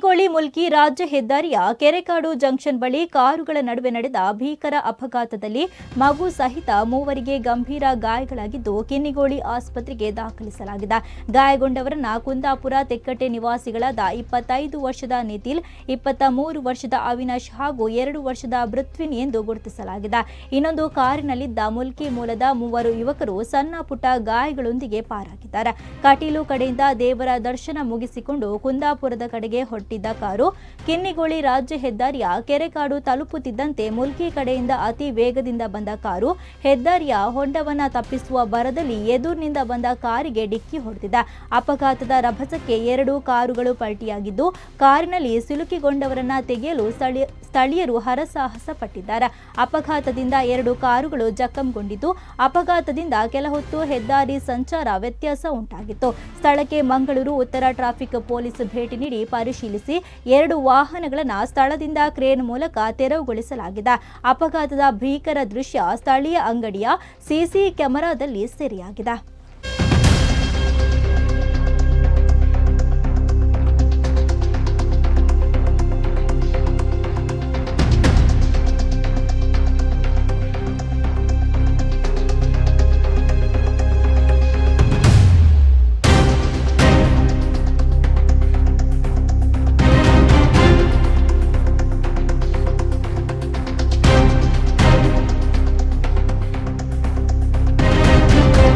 ಕಿನ್ನಿಗೋಳಿ ಮುಲ್ಕಿ ರಾಜ್ಯ ಹೆದ್ದಾರಿಯ ಕೆರೆಕಾಡು ಜಂಕ್ಷನ್ ಬಳಿ ಕಾರುಗಳ ನಡುವೆ ನಡೆದ ಭೀಕರ ಅಪಘಾತದಲ್ಲಿ ಮಗು ಸಹಿತ ಮೂವರಿಗೆ ಗಂಭೀರ ಗಾಯಗಳಾಗಿದ್ದು ಕಿನ್ನಿಗೋಳಿ ಆಸ್ಪತ್ರೆಗೆ ದಾಖಲಿಸಲಾಗಿದೆ. ಗಾಯಗೊಂಡವರನ್ನ ಕುಂದಾಪುರ ತೆಕ್ಕಟ್ಟೆ ನಿವಾಸಿಗಳಾದ ಇಪ್ಪತ್ತೈದು ವರ್ಷದ ನಿತಿಲ್ ಇಪ್ಪತ್ತ ಮೂರು ವರ್ಷದ ಅವಿನಾಶ್ ಹಾಗೂ ಎರಡು ವರ್ಷದ ಬೃತ್ವಿನ್ ಎಂದು ಗುರುತಿಸಲಾಗಿದೆ. ಇನ್ನೊಂದು ಕಾರಿನಲ್ಲಿದ್ದ ಮುಲ್ಕಿ ಮೂಲದ ಮೂವರು ಯುವಕರು ಸಣ್ಣ ಪುಟ್ಟ ಗಾಯಗಳೊಂದಿಗೆ ಪಾರಾಗಿದ್ದಾರೆ. ಕಟೀಲು ಕಡೆಯಿಂದ ದೇವರ ದರ್ಶನ ಮುಗಿಸಿಕೊಂಡು ಕುಂದಾಪುರದ ಕಡೆಗೆ ಹೊರಟಿದ್ದ ಕಾರು ಕಿನ್ನಿಗೋಳಿ ರಾಜ್ಯ ಹೆದ್ದಾರಿಯ ಕೆರೆಕಾಡು ತಲುಪುತ್ತಿದ್ದಂತೆ ಮುಲ್ಕಿ ಕಡೆಯಿಂದ ಅತಿ ವೇಗದಿಂದ ಬಂದ ಕಾರು ಹೆದ್ದಾರಿಯ ಹೊಂಡವನ್ನ ತಪ್ಪಿಸುವ ಬರದಲ್ಲಿ ಎದುರಿನಿಂದ ಬಂದ ಕಾರಿಗೆ ಡಿಕ್ಕಿ ಹೊಡೆದಿದೆ. ಅಪಘಾತದ ರಭಸಕ್ಕೆ ಎರಡು ಕಾರುಗಳು ಪಲ್ಟಿಯಾಗಿದ್ದು, ಕಾರಿನಲ್ಲಿ ಸಿಲುಕಿಗೊಂಡವರನ್ನ ತೆಗೆಯಲು ಸ್ಥಳೀಯ ಸ್ಥಳೀಯರು ಹರಸಾಹಸ ಪಟ್ಟಿದ್ದಾರೆ ಅಪಘಾತದಿಂದ ಎರಡು ಕಾರುಗಳು ಜಖಂಗೊಂಡಿದ್ದು, ಅಪಘಾತದಿಂದ ಕೆಲ ಹೊತ್ತು ಹೆದ್ದಾರಿ ಸಂಚಾರ ವ್ಯತ್ಯಾಸ ಉಂಟಾಗಿತ್ತು. ಸ್ಥಳಕ್ಕೆ ಮಂಗಳೂರು ಉತ್ತರ ಟ್ರಾಫಿಕ್ ಪೊಲೀಸ್ ಭೇಟಿ ನೀಡಿ ಪರಿಶೀಲಿಸಿ ಎರಡು ವಾಹನಗಳನ್ನು ಸ್ಥಳದಿಂದ ಕ್ರೇನ್ ಮೂಲಕ ತೆರವುಗೊಳಿಸಲಾಗಿದೆ. ಅಪಘಾತದ ಭೀಕರ ದೃಶ್ಯ ಸ್ಥಳೀಯ ಅಂಗಡಿಯ ಸಿಸಿ ಕ್ಯಾಮೆರಾದಲ್ಲಿ ಸೆರೆಯಾಗಿದೆ.